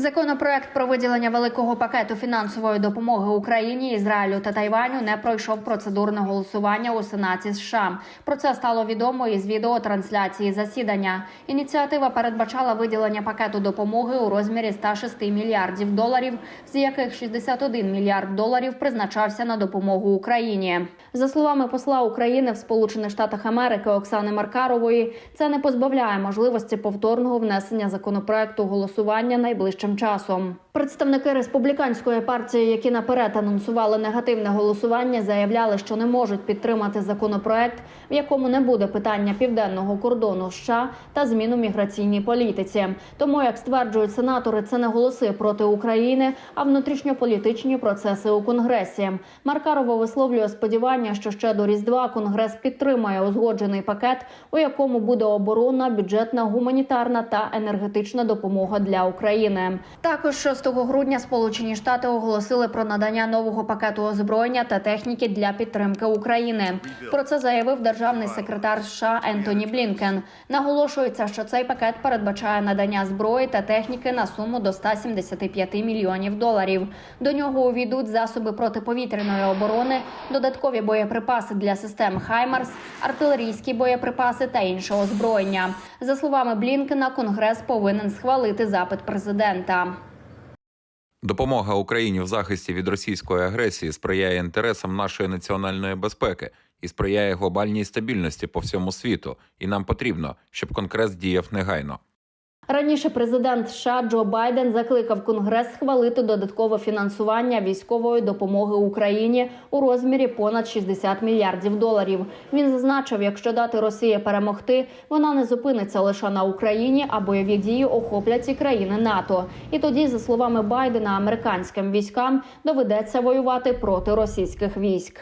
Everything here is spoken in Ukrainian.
Законопроект про виділення великого пакету фінансової допомоги Україні, Ізраїлю та Тайваню не пройшов процедурне голосування у Сенаті США. Про це стало відомо із відеотрансляції засідання. Ініціатива передбачала виділення пакету допомоги у розмірі 106 мільярдів доларів, з яких 61 мільярд доларів призначався на допомогу Україні. За словами посла України в Сполучених Штатах Америки Оксани Маркарової, це не позбавляє можливості повторного внесення законопроекту голосування найближчим часом. Представники республіканської партії, які наперед анонсували негативне голосування, заявляли, що не можуть підтримати законопроект, в якому не буде питання південного кордону США та зміну міграційній політиці. Тому, як стверджують сенатори, це не голоси проти України, а внутрішньополітичні процеси у конгресі. Маркарова висловлює сподівання, що ще до різдва конгрес підтримає узгоджений пакет, у якому буде оборонна, бюджетна, гуманітарна та енергетична допомога для України. Також 6 грудня Сполучені Штати оголосили про надання нового пакету озброєння та техніки для підтримки України. Про це заявив державний секретар США Ентоні Блінкен. Наголошується, що цей пакет передбачає надання зброї та техніки на суму до 175 мільйонів доларів. До нього увійдуть засоби протиповітряної оборони, додаткові боєприпаси для систем Хаймарс, артилерійські боєприпаси та інше озброєння. За словами Блінкена, Конгрес повинен схвалити запит президента. Допомога Україні в захисті від російської агресії сприяє інтересам нашої національної безпеки і сприяє глобальній стабільності по всьому світу. І нам потрібно, щоб Конгрес діяв негайно. Раніше президент США Джо Байден закликав Конгрес схвалити додаткове фінансування військової допомоги Україні у розмірі понад 60 мільярдів доларів. Він зазначив, якщо дати Росії перемогти, вона не зупиниться лише на Україні, а бойові дії охоплять і країни НАТО. І тоді, за словами Байдена, американським військам доведеться воювати проти російських військ.